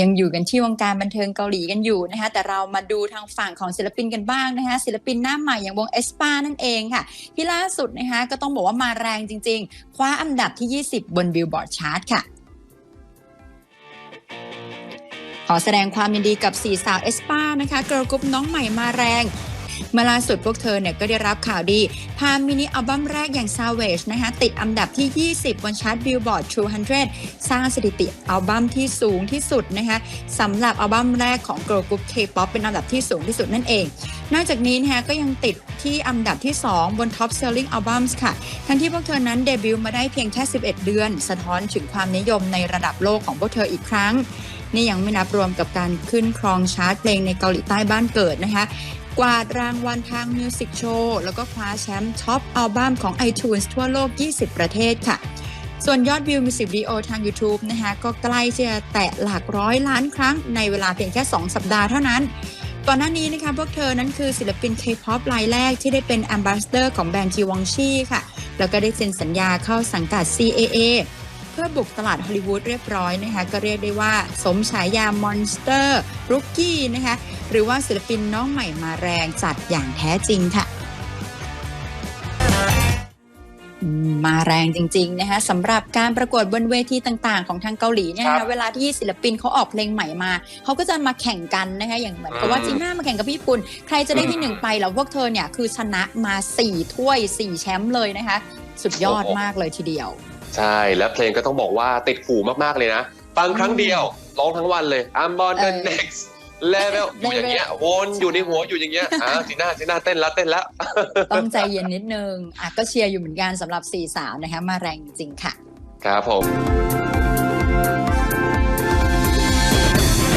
ยังอยู่กันที่วงการบันเทิงเกาหลีกันอยู่นะคะ แต่เรามาดูทางฝั่งของศิลปินกันบ้างนะคะ ศิลปินหน้าใหม่อย่างวงเอสปานั่นเองค่ะ ที่ล่าสุดนะคะก็ต้องบอกว่ามาแรงจริง ๆ คว้าอันดับที่ 20 บนบิลบอร์ดชาร์ตค่ะขอแสดงความยินดีกับสี่สาวเอสปานะคะเกิร์ลกรุ๊ปน้องใหม่มาแรง เมื่อล่าสุดพวกเธอเนี่ยก็ได้รับข่าวดีพามินิอัลบั้มแรกอย่าง Savage นะคะติดอันดับที่ 20 บนชาร์ต Billboard 200 สร้างสถิติอัลบั้มที่สูงที่สุดนะคะสำหรับอัลบั้มแรกของ Girl Group K-pop เป็นอันดับที่สูงที่สุดนั่นเอง นอกจากนี้นะคะก็ยังติดที่อันดับที่ 2 บน Top Selling Albums ค่ะ ทั้งที่พวกเธอนั้นเดบิวต์มาได้เพียงแค่ 11 เดือน สะท้อนถึงความนิยมในระดับโลกของพวกเธออีกครั้ง นี่ยังไม่นับรวมกับการขึ้นครองชาร์ตเพลงในเกาหลีใต้บ้านเกิดนะคะกวาดรางวัลทางมิวสิกโชว์แล้วก็คว้าแชมป์ท็อปอัลบั้มของ iTunes ทั่วโลก 20 ประเทศค่ะ ส่วนยอดวิวมิวสิกวิดีโอทาง YouTube นะคะก็ใกล้จะแตะหลักร้อยล้านครั้งในเวลาเพียงแค่ 2 สัปดาห์เท่านั้น ก่อนหน้านี้นะคะพวกเธอนั้นคือศิลปิน K-POP รายแรกที่ได้เป็นแอมบาสเตอร์ของแบรนด์จีวองชีค่ะ แล้วก็ได้เซ็นสัญญาเข้าสังกัด CAA เพื่อบุกตลาดฮอลลีวูดเรียบร้อยนะคะก็เรียกได้ว่าสมฉายามอนสเตอร์รุกกี้นะคะหรือว่าศิลปินน้องใหม่มาแรงจัดอย่างแท้จริงค่ะ มมาแรงจริงๆนะคะสำหรับการประกวดบนเวทีต่างๆ ของทางเกาหลีเนี่ยครันะคะบเวลาที่ศิลปินเขาออกเพลงใหม่มาเขาก็จะมาแข่งกันนะคะอย่างเหมือนกับว่าอืมจีน่ามาแข่งกับญี่ปุ่น ใครจะได้ที่หนึ่งไปแล้วพวกเธอเนี่ยคือชนะมาสี่ถ้วยสี่แชมป์เลยนะคะ สุดยอดมากเลยทีเดียว ใช่แล้วเพลงก็ต้องบอกว่าติดหูมากๆเลยนะ ฟังครั้งเดียวร้องทั้งวันเลย I'm on the เออ next level อยู่อย่างเงี้ยวนอยู่ในหัวอยู่อย่างเงี้ยอ่าจีน่าจีน่าเต้นแล้วเต้นแล้วต้องใจเย็นนิดนึงอะก็เชียร์อยู่เหมือนกันสำหรับสี่สาวนะคะมาแรงจริงๆค่ะ ครับผม